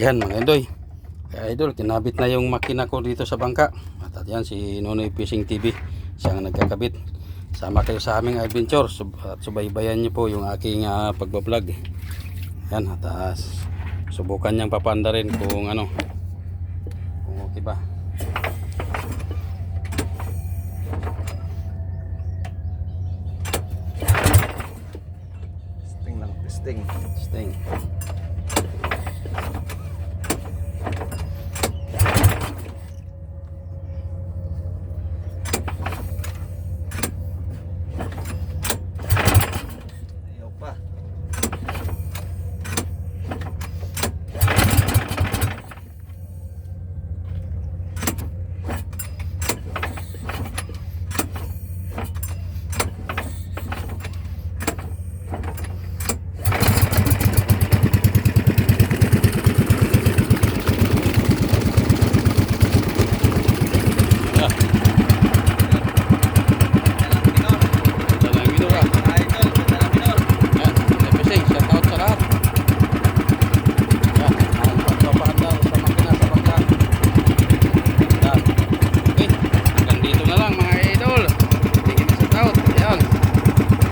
Yan mga indoy. Kaya idol, kinabit na yung makina ko dito sa bangka. At, at yan si Nonoy Fishing TV. Siya ang nagkakabit. Sama kayo sa aming adventure. Sub- At subaybayan niyo po yung aking uh, pagbablog. Yan, at ah, subukan niyang papanda rin kung ano. Kung okay ba. Sting lang, sting. Sting.